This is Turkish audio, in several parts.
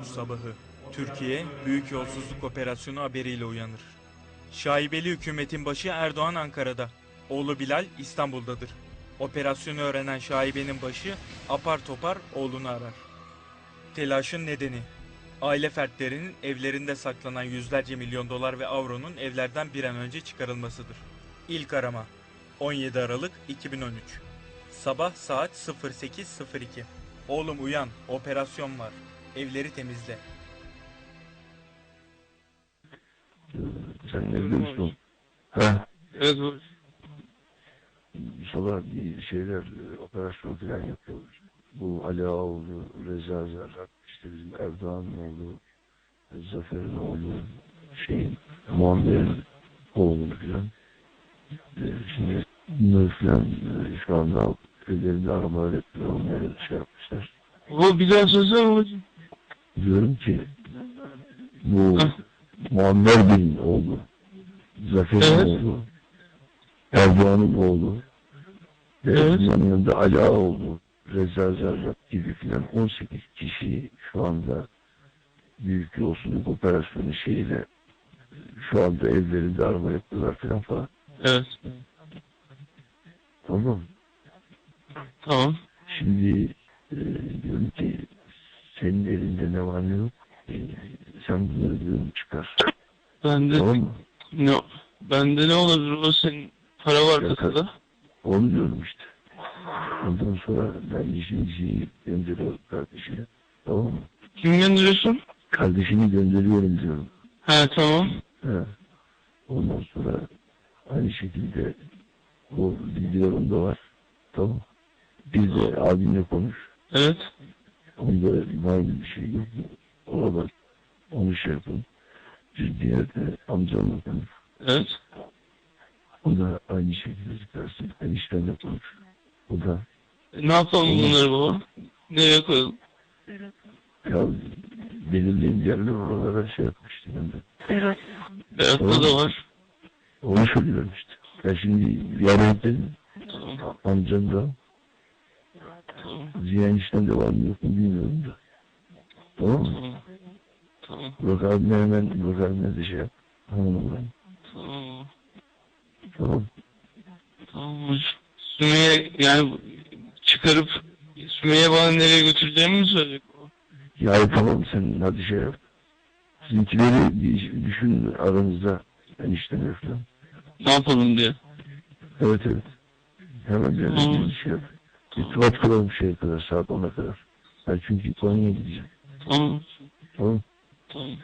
Bu sabahı Türkiye büyük yolsuzluk operasyonu haberiyle uyanır. Şaibeli hükümetin başı Erdoğan Ankara'da. Oğlu Bilal İstanbul'dadır. Operasyonu öğrenen şaibenin başı apar topar oğlunu arar. Telaşın nedeni aile fertlerinin evlerinde saklanan yüzlerce milyon dolar ve avronun evlerden bir an önce çıkarılmasıdır. İlk arama 17 Aralık 2013 Sabah saat 08.02 Oğlum uyan, operasyon var. Evleri temizle. Sen ne diyorsun? Ha? Evet bu Sabah bir şeyler, e, operasyon falan yapıyorlar. Bu Ali Ağoğlu, Reza Zerrak, işte bizim Erdoğan'ın oğlu, Zafer'in oğlu, şeyin, Muammer'in oğlu falan. E, Şimdi bunları falan e, şu anda ellerinde aramalar yapıyorlar, onları şey yapmışlar. bu bir daha söylesene babacığım. Diyorum ki bu. Muammer Bey'in oğlu, Zafer'in Evet. oğlu, Erdoğan'ın oğlu, ve Evet. bunların yanında Ali Ağaoğlu, Reza Zerrak gibi filan 18 kişi şu anda büyük yolsuzluk operasyonu şeyiyle şu anda evlerinde arama yapıyorlar filan falan. Evet. Tamam? Tamam. Şimdi e, diyorum ki senin elinde ne var ne yok. Sen diyorum çıkar. Bende Tamam mı? ne bende ne olabilir o senin para var Yok, kasada. Onu diyorum işte. Ondan sonra ben işimizi gönderiyorum kardeşine. Tamam mı? Kim gönderiyorsun? Kardeşini gönderiyorum diyorum. He tamam. He. Ondan sonra aynı şekilde o videolarım da var. Tamam. Bir de abimle konuş. Evet. Onda var mı bir şey yok bak. Onu şey yapın. De amcamla konuş. Evet. O da aynı şekilde çıkarsın. Eniştenle konuş. O da E, ne yapalım bunları baba? Nereye koyalım? ya belirleyen yerler oralara şey yapmıştı ben de. Berat'ta da var. Onu söylüyorum işte. Ben şimdi yarın dedim. Tamam. Amcam da Tamam. Ziya enişten de var mı yok mu bilmiyorum da. Tamam mı? Tamam. Tamam. Burak abime hemen Burak abime de şey yap. Tamam ben. Tamam. Tamam. Tamam hocam. Sümeyye yani çıkarıp Sümeyye bana nereye götüreceğimi mi söyleyecek o? Ya tamam sen hadi şey yap. Sizinkileri düşün aranızda enişten falan. Ne yapalım diye. Evet evet. Hemen bir şey yap. İrtibat kuralım şeye kadar saat 10'a kadar. Ben çünkü Konya'ya gideceğim. Tamam. Tamam. Tamam.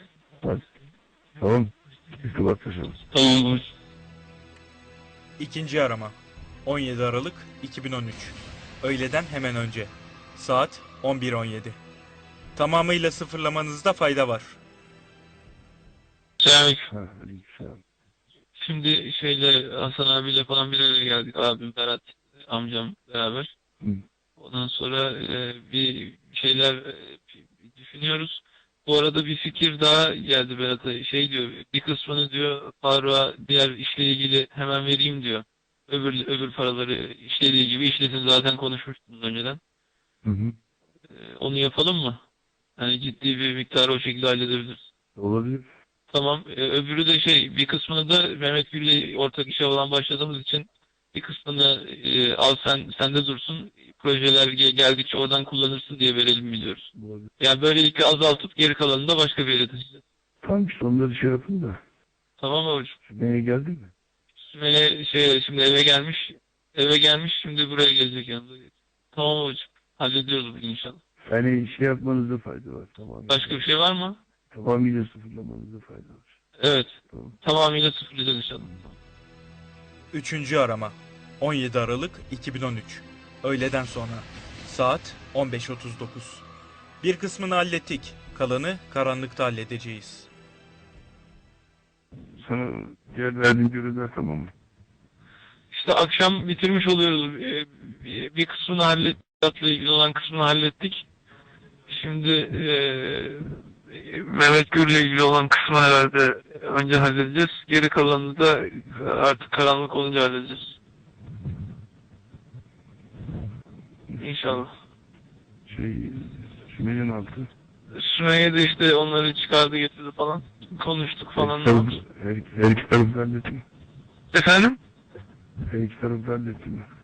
Hadi. Tamam. İrtibat kuralım. Tamam. İkinci arama 17 Aralık 2013 Öğleden hemen önce Saat 11.17 Tamamıyla sıfırlamanızda fayda var. Selamünaleyküm. Şimdi şeyle Hasan abiyle falan bir araya geldik. Abim Berat amcam beraber. Hı. Ondan sonra e, bir şeyler e, düşünüyoruz. Bu arada bir fikir daha geldi Berat'a. Şey diyor, bir kısmını diyor Faruk'a diğer işle ilgili hemen vereyim diyor. Öbür öbür paraları işlediği gibi işlesin zaten konuşmuştunuz önceden. Hı hı. E, onu yapalım mı? Yani ciddi bir miktarı o şekilde halledebiliriz. Olabilir. Tamam. Ee, öbürü de şey bir kısmını da Mehmet Gül'le ortak işe olan başladığımız için bir kısmını e, al sen sende dursun. Projeler ge- geldikçe oradan kullanırsın diye verelim biliyoruz. Olabilir. Yani böylelikle azaltıp geri kalanını da başka bir yere taşıyacağız. Tamam işte onları şey yapın da. Tamam hocam? Sümeyye geldi mi? Sümeyye şey şimdi eve gelmiş. Eve gelmiş şimdi buraya gelecek yanında. Tamam hocam. Hallediyoruz bugün inşallah. Yani şey yapmanızda fayda var. Tamam. Başka bir şey var mı? Tamamıyla sıfırlamanızda fayda var. Evet. Tamam. Tamamıyla sıfırlayacağız inşallah. Üçüncü arama 17 Aralık 2013 Öğleden sonra Saat 15.39 Bir kısmını hallettik. Kalanı karanlıkta halledeceğiz. Sana diğer verdiğim görevler tamam mı? İşte akşam bitirmiş oluyoruz. Ee, Bir kısmını hallettik. Hayatla ilgili olan kısmını hallettik. Şimdi eee Mehmet Gür'le ilgili olan kısmı herhalde önce halledeceğiz. Geri kalanını da artık karanlık olunca halledeceğiz. İnşallah. Şey, Sümeyye'nin altı. Sümeyye de işte onları çıkardı getirdi falan. Konuştuk falan. Her, her, her iki tarafı mi? Efendim? Her iki tarafı mi?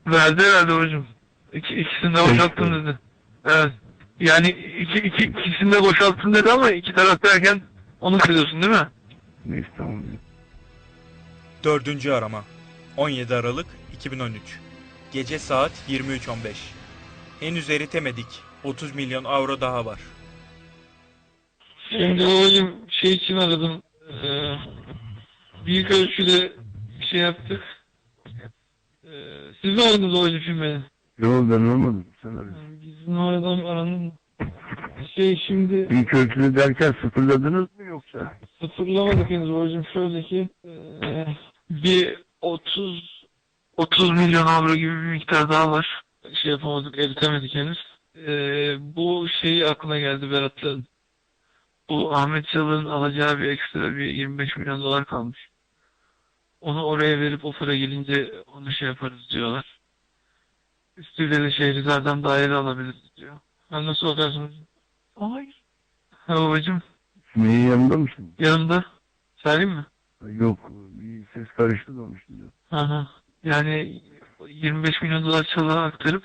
Verdi herhalde hocam. İki, ikisini de boşalttım dedi. Evet. Yani iki, iki, ikisini de boşalttım dedi ama iki taraf derken onu kırıyorsun değil mi? Neyse tamam. Dördüncü arama 17 Aralık 2013 Gece saat 23.15 Henüz eritemedik 30 milyon avro daha var Şimdi hocam şey için aradım. Ee, büyük ölçüde bir şey yaptık. Ee, siz mi aradınız hocam şimdi beni? Yok ben olmadım. Sen arıyorsun. Yani Bizim aradan aranın şey şimdi İlk ölçülü derken sıfırladınız mı yoksa? sıfırlamadık henüz hocam. Şöyle ki ee, bir 30 30 milyon avro gibi bir miktar daha var. Şey yapamadık, eritemedik henüz. Ee, bu şey aklına geldi Berat'la. Bu Ahmet Çalık'ın alacağı bir ekstra bir 25 milyon dolar kalmış. Onu oraya verip o para gelince onu şey yaparız diyorlar. Üstüyle de Şehrizar'dan daire alabiliriz diyor. Ben nasıl hocam? Hayır. Ha babacım Sümeyye yanında mısın? yanımda. Söyleyeyim mi? Yok bir ses karıştı da için. Hı hı. Yani 25 milyon dolar çalığa aktarıp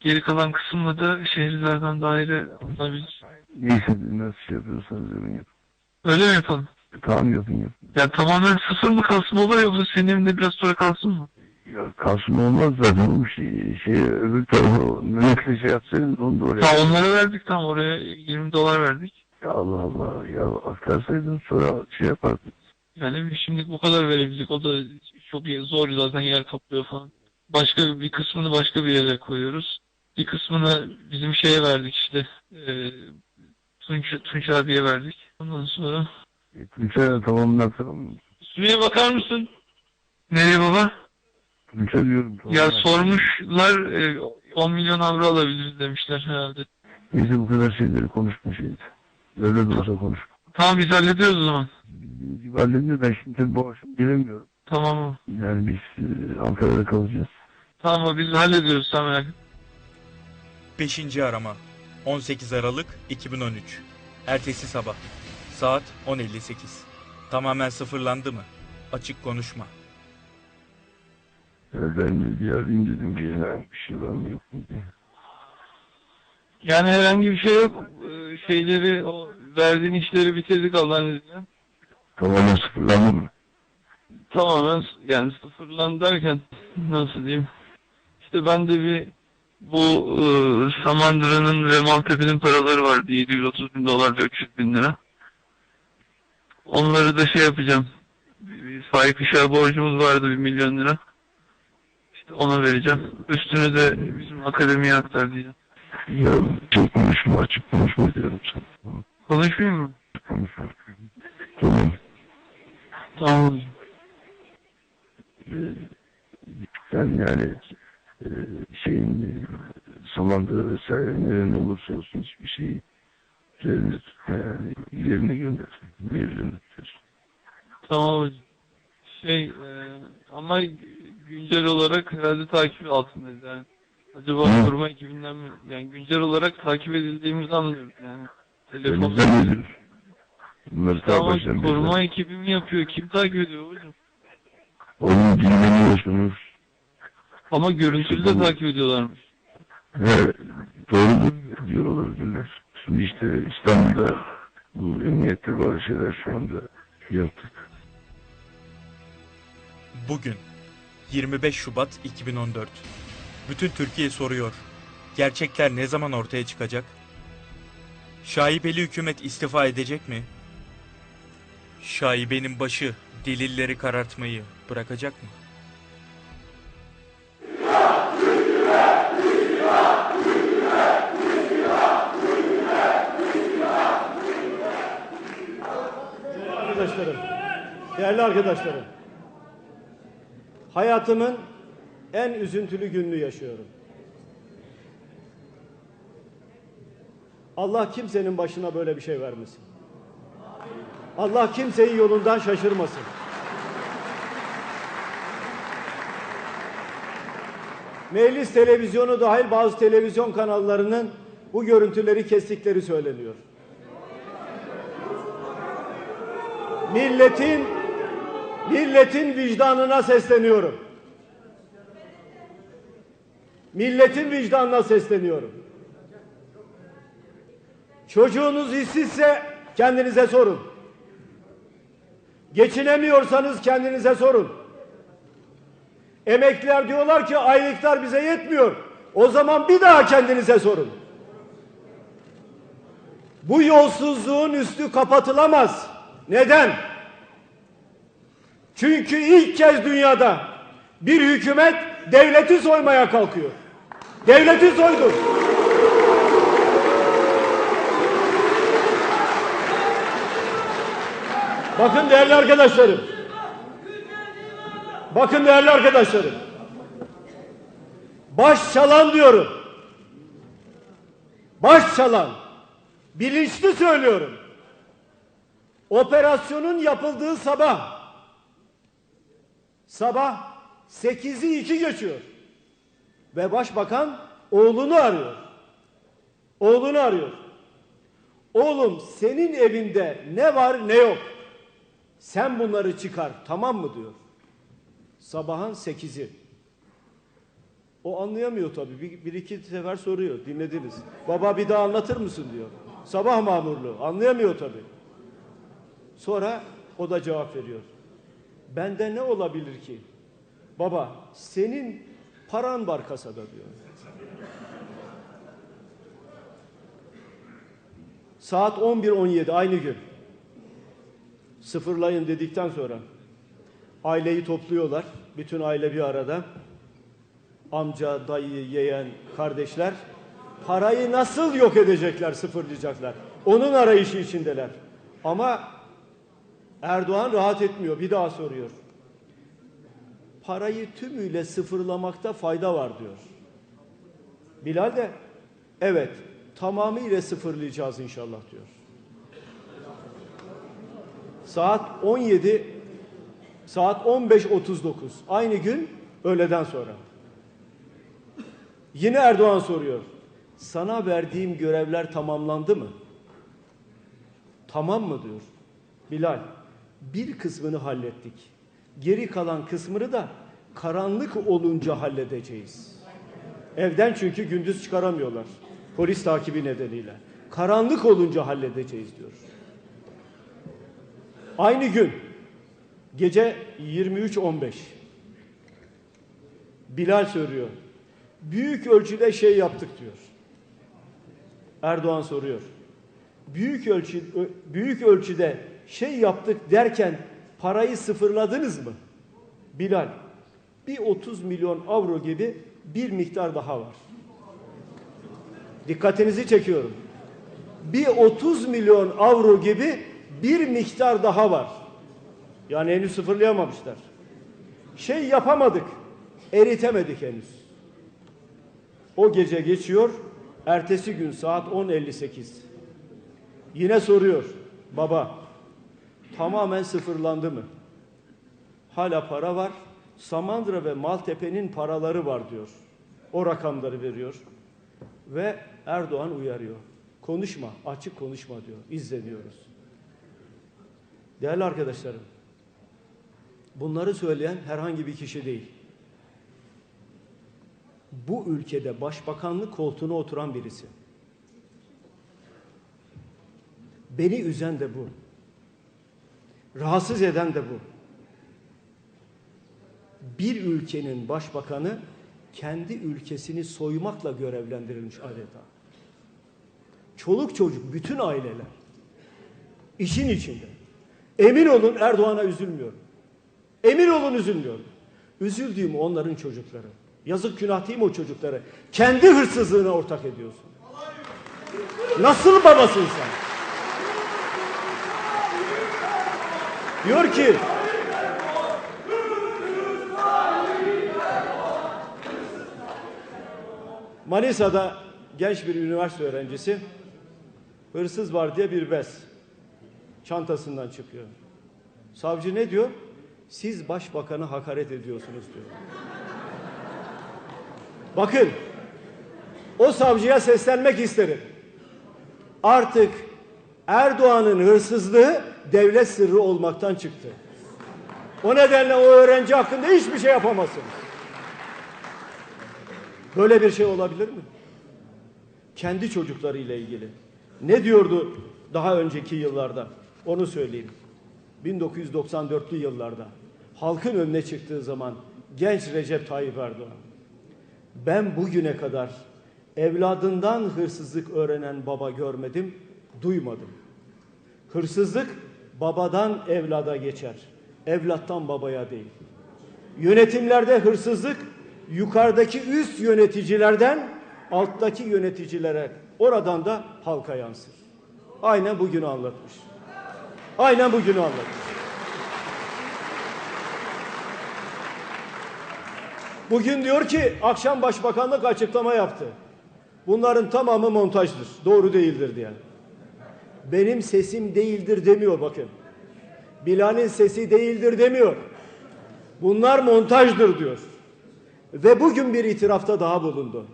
geri kalan kısımla da Şehrizar'dan daire alınabilir. Neyse nasıl şey yapıyorsanız yapın yapın. Öyle mi yapalım? Tamam yapın yapın. Ya tamamen sıfır mı kalsın baba yoksa senin evinde biraz sonra kalsın mı? Ya kalsın olmaz zaten bu şey, şey öbür tarafa Mehmet'le şey yapsaydın onu da oraya. Ta onlara verdik tam oraya 20 dolar verdik. Ya Allah Allah ya aktarsaydın sonra şey yapardın. Yani şimdi bu kadar verebildik. O da çok zor zaten yer kaplıyor falan. Başka bir kısmını başka bir yere koyuyoruz. Bir kısmını bizim şeye verdik işte. E, Tunç, Tunç abiye verdik. Ondan sonra E, Tunç'a mı? Sümeyye bakar mısın? Nereye baba? Tunç'a diyorum. tamam. Ya sormuşlar e, 10 milyon avro alabiliriz demişler herhalde. Neyse bu kadar şeyleri konuşma şeydi. Öyle de olsa konuş. Tamam biz hallediyoruz o zaman. Bizim hallediyor ben şimdi bu akşam gelemiyorum. Tamam mı? Yani biz e, Ankara'da kalacağız. Tamam mı? Biz hallediyoruz sen merak etme. 5. arama 18 Aralık 2013 Ertesi sabah Saat 10.58 Tamamen sıfırlandı mı? Açık konuşma Ya ben de bir arayayım dedim ki herhangi bir şey var mı yok mu diye. Yani herhangi bir şey yok. Ee, Şeyleri, o verdiğin işleri bitirdik Allah'ın izniyle. Tamamen sıfırlandı mı? Tamamen yani sıfırlan derken nasıl diyeyim? İşte ben de bir bu e, Samandıra'nın ve Maltepe'nin paraları vardı. 730 bin dolar ve 300 bin lira. Onları da şey yapacağım. Bir, Faik Işar borcumuz vardı 1 milyon lira. İşte ona vereceğim. Üstünü de bizim akademiye aktar diyeceğim. Ya çok konuşma açık konuşma diyorum sana. Konuşmayayım mı? konuşma. Tamam. Tamam sen yani e, şeyin Samandıra vesaire nerede olursa olsun hiçbir şeyi üzerine tutma yani yerine gönder. Tutuyorsun. Tamam hocam. Şey e, ama güncel olarak herhalde takip altındayız yani. Acaba Hı. koruma ekibinden mi? Yani güncel olarak takip edildiğimizi anlıyoruz yani. Telefon. Elimizden gelir. Bunları ta Tamam koruma ekibi mi yapıyor? Kim takip ediyor hocam? Onun dinleni yaşanır. Ama görüntülü de takip ediyorlarmış. He, doğrudur diyor olabilirler. Şimdi işte İstanbul'da bu emniyette bazı şeyler şu anda yaptık. Bugün 25 Şubat 2014 Bütün Türkiye soruyor Gerçekler ne zaman ortaya çıkacak? Şaibeli hükümet istifa edecek mi? Şaibenin başı delilleri karartmayı bırakacak mı? Arkadaşlarım, değerli arkadaşlarım. Hayatımın en üzüntülü gününü yaşıyorum. Allah kimsenin başına böyle bir şey vermesin. Allah kimseyi yolundan şaşırmasın. Meclis televizyonu dahil bazı televizyon kanallarının bu görüntüleri kestikleri söyleniyor. Milletin milletin vicdanına sesleniyorum. Milletin vicdanına sesleniyorum. Çocuğunuz işsizse kendinize sorun. Geçinemiyorsanız kendinize sorun. Emekliler diyorlar ki aylıklar bize yetmiyor. O zaman bir daha kendinize sorun. Bu yolsuzluğun üstü kapatılamaz. Neden? Çünkü ilk kez dünyada bir hükümet devleti soymaya kalkıyor. Devleti soydu. Bakın değerli arkadaşlarım. Bakın değerli arkadaşlarım. Baş çalan diyorum. Baş çalan. Bilinçli söylüyorum. Operasyonun yapıldığı sabah sabah 8'i 2 geçiyor. Ve başbakan oğlunu arıyor. Oğlunu arıyor. Oğlum senin evinde ne var ne yok. Sen bunları çıkar tamam mı diyor. Sabahın 8'i. O anlayamıyor tabii. Bir, bir iki sefer soruyor. Dinlediniz. Baba bir daha anlatır mısın diyor. Sabah mamurluğu. Anlayamıyor tabii. Sonra o da cevap veriyor. Bende ne olabilir ki? Baba senin paran var kasada diyor. Saat 11.17 aynı gün. Sıfırlayın dedikten sonra aileyi topluyorlar. Bütün aile bir arada. Amca, dayı, yeğen, kardeşler parayı nasıl yok edecekler, sıfırlayacaklar. Onun arayışı içindeler. Ama Erdoğan rahat etmiyor. Bir daha soruyor. Parayı tümüyle sıfırlamakta fayda var diyor. Bilal de evet tamamıyla sıfırlayacağız inşallah diyor. Saat 17 saat 15.39 aynı gün öğleden sonra. Yine Erdoğan soruyor. Sana verdiğim görevler tamamlandı mı? Tamam mı diyor. Bilal bir kısmını hallettik. Geri kalan kısmını da karanlık olunca halledeceğiz. Evden çünkü gündüz çıkaramıyorlar. Polis takibi nedeniyle. Karanlık olunca halledeceğiz diyor. Aynı gün gece 23.15 Bilal söylüyor. Büyük ölçüde şey yaptık diyor. Erdoğan soruyor. Büyük ölçü büyük ölçüde şey yaptık derken parayı sıfırladınız mı? Bilal bir 30 milyon avro gibi bir miktar daha var. Dikkatinizi çekiyorum. Bir 30 milyon avro gibi bir miktar daha var. Yani henüz sıfırlayamamışlar. Şey yapamadık. Eritemedik henüz. O gece geçiyor. Ertesi gün saat 10.58. Yine soruyor. Baba tamamen sıfırlandı mı? Hala para var. Samandıra ve Maltepe'nin paraları var diyor. O rakamları veriyor. Ve Erdoğan uyarıyor. Konuşma, açık konuşma diyor. İzleniyoruz. Değerli arkadaşlarım, bunları söyleyen herhangi bir kişi değil. Bu ülkede başbakanlık koltuğuna oturan birisi. Beni üzen de bu. Rahatsız eden de bu. Bir ülkenin başbakanı kendi ülkesini soymakla görevlendirilmiş adeta. Çoluk çocuk, bütün aileler işin içinde. Emin olun Erdoğan'a üzülmüyorum. Emin olun üzülmüyorum. Üzüldüğüm onların çocukları. Yazık günah değil mi o çocukları? Kendi hırsızlığına ortak ediyorsun. Nasıl babasın sen? Diyor ki Manisa'da genç bir üniversite öğrencisi hırsız var diye bir bez çantasından çıkıyor. Savcı ne diyor? Siz başbakanı hakaret ediyorsunuz diyor. Bakın o savcıya seslenmek isterim. Artık Erdoğan'ın hırsızlığı devlet sırrı olmaktan çıktı. O nedenle o öğrenci hakkında hiçbir şey yapamazsınız. Böyle bir şey olabilir mi? Kendi çocuklarıyla ilgili. Ne diyordu daha önceki yıllarda? Onu söyleyeyim. 1994'lü yıllarda halkın önüne çıktığı zaman genç Recep Tayyip Erdoğan ben bugüne kadar evladından hırsızlık öğrenen baba görmedim, duymadım. Hırsızlık babadan evlada geçer. Evlattan babaya değil. Yönetimlerde hırsızlık yukarıdaki üst yöneticilerden alttaki yöneticilere, oradan da halka yansır. Aynen bugünü anlatmış. Aynen bugünü anlatmış. Bugün diyor ki akşam başbakanlık açıklama yaptı. Bunların tamamı montajdır. Doğru değildir diye. Benim sesim değildir demiyor bakın. Bilal'in sesi değildir demiyor. Bunlar montajdır diyor. Ve bugün bir itirafta daha bulundu.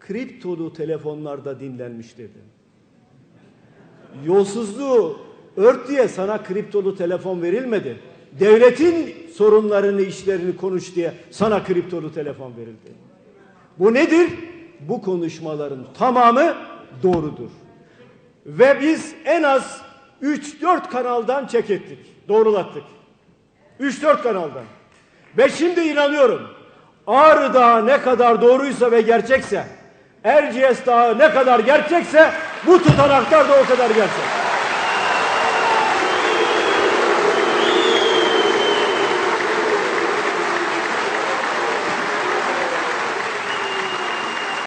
Kriptolu telefonlarda dinlenmiş dedi. Yolsuzluğu ört diye sana kriptolu telefon verilmedi. Devletin sorunlarını, işlerini konuş diye sana kriptolu telefon verildi. Bu nedir? Bu konuşmaların tamamı doğrudur. Ve biz en az 3-4 kanaldan çek ettik, doğrulattık. 3-4 kanaldan. Ve şimdi inanıyorum. Ağrı Dağı ne kadar doğruysa ve gerçekse, Erciyes Dağı ne kadar gerçekse bu tutanaklar da o kadar gerçek.